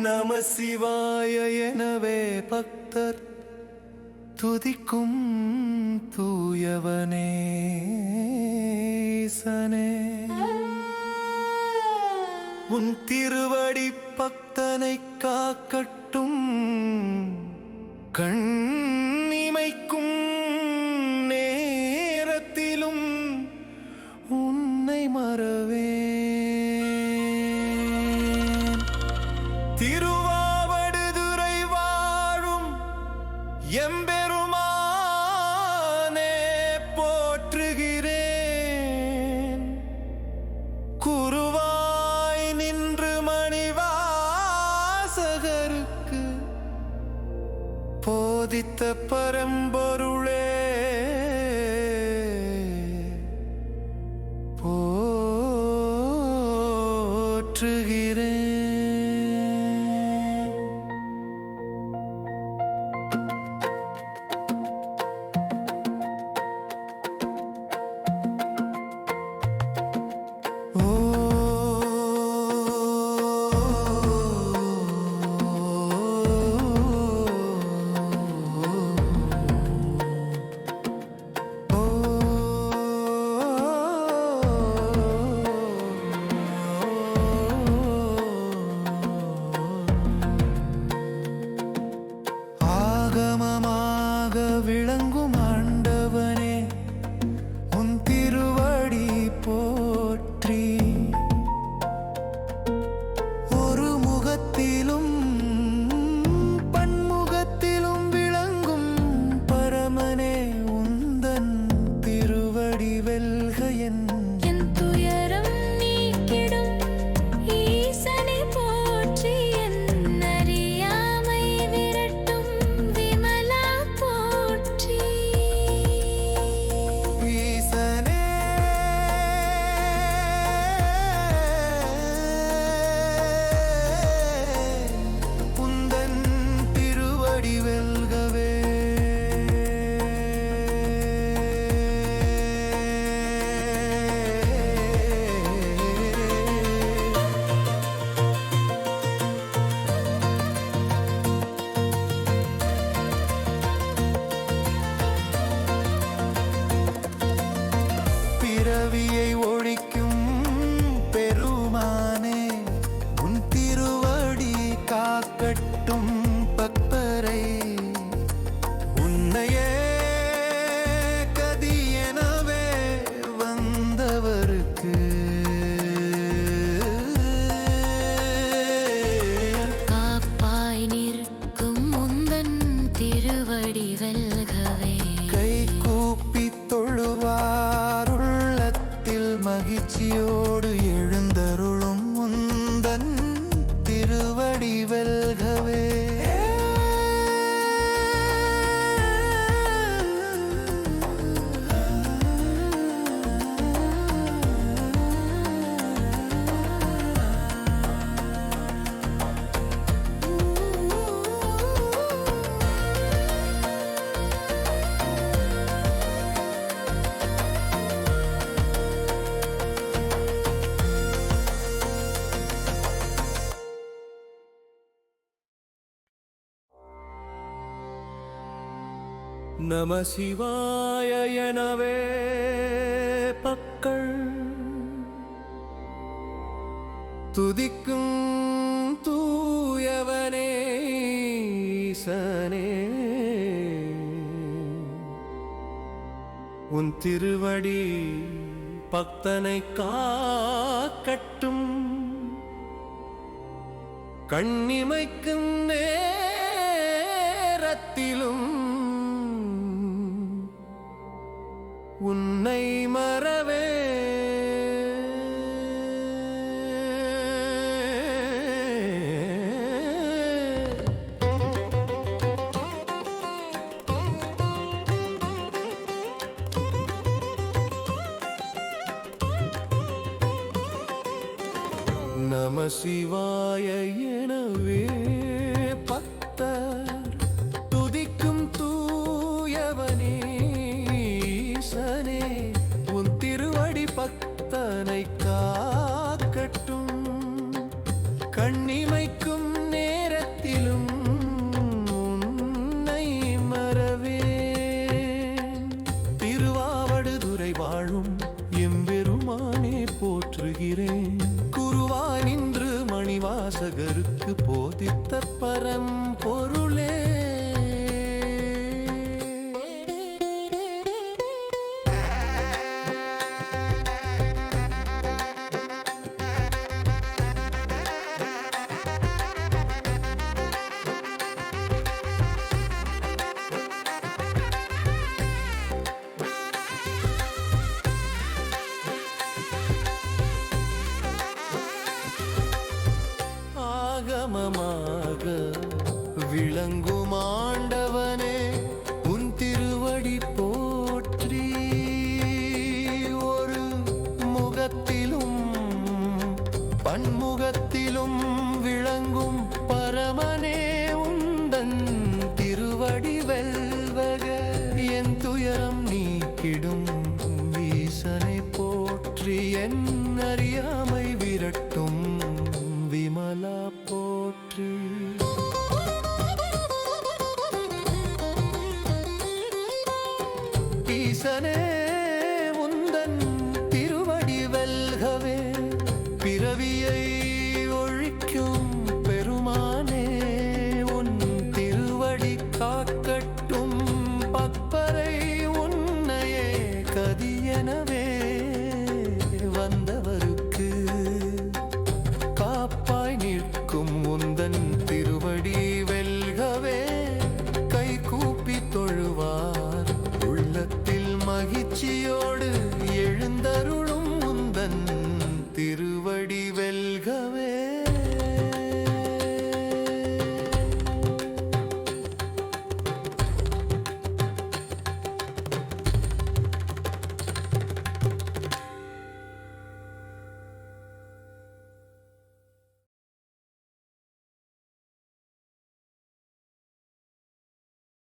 நம சிவாய எனவே பக்தர் துதிக்கும் தூயவனே சனே. உன் திருவடி பக்தனை காக்கட்டும் கண் ചോദിത്ത പരമ്പൊരുൾ உயிரோடு எழுந்தருள் நம சிவாய எனவே பக்கள். துதிக்கும் தூயவனே சனே உன் திருவடி பக்தனை காக்கட்டும். கண்ணிமைக்கும் நேரத்தில் சிவாய எனவே பக்தர் துதிக்கும் தூயவனே ஈசனே உன் திருவடி பக்தனை காக்கட்டும். கண்ணிமைக்கும் நேரத்திலும் உன்னை மறவே திருவாவடுதுறை வாழும் எம்பெருமானே போற்றுகிறேன். மணிவாசகருக்கு போதித்த பரம்பொருள் இறங்கும் ஆண்டவனே உன் திருவடி போற்றி. ஒரு முகத்திலும் பன்முக ஈசனே உந்தன் திருவடி வெல்கவே பிறவியை ஒழிக்கும் பெருமானே உன் திருவடி காக்கட்டும் பக்பரை உன்னையே கதியென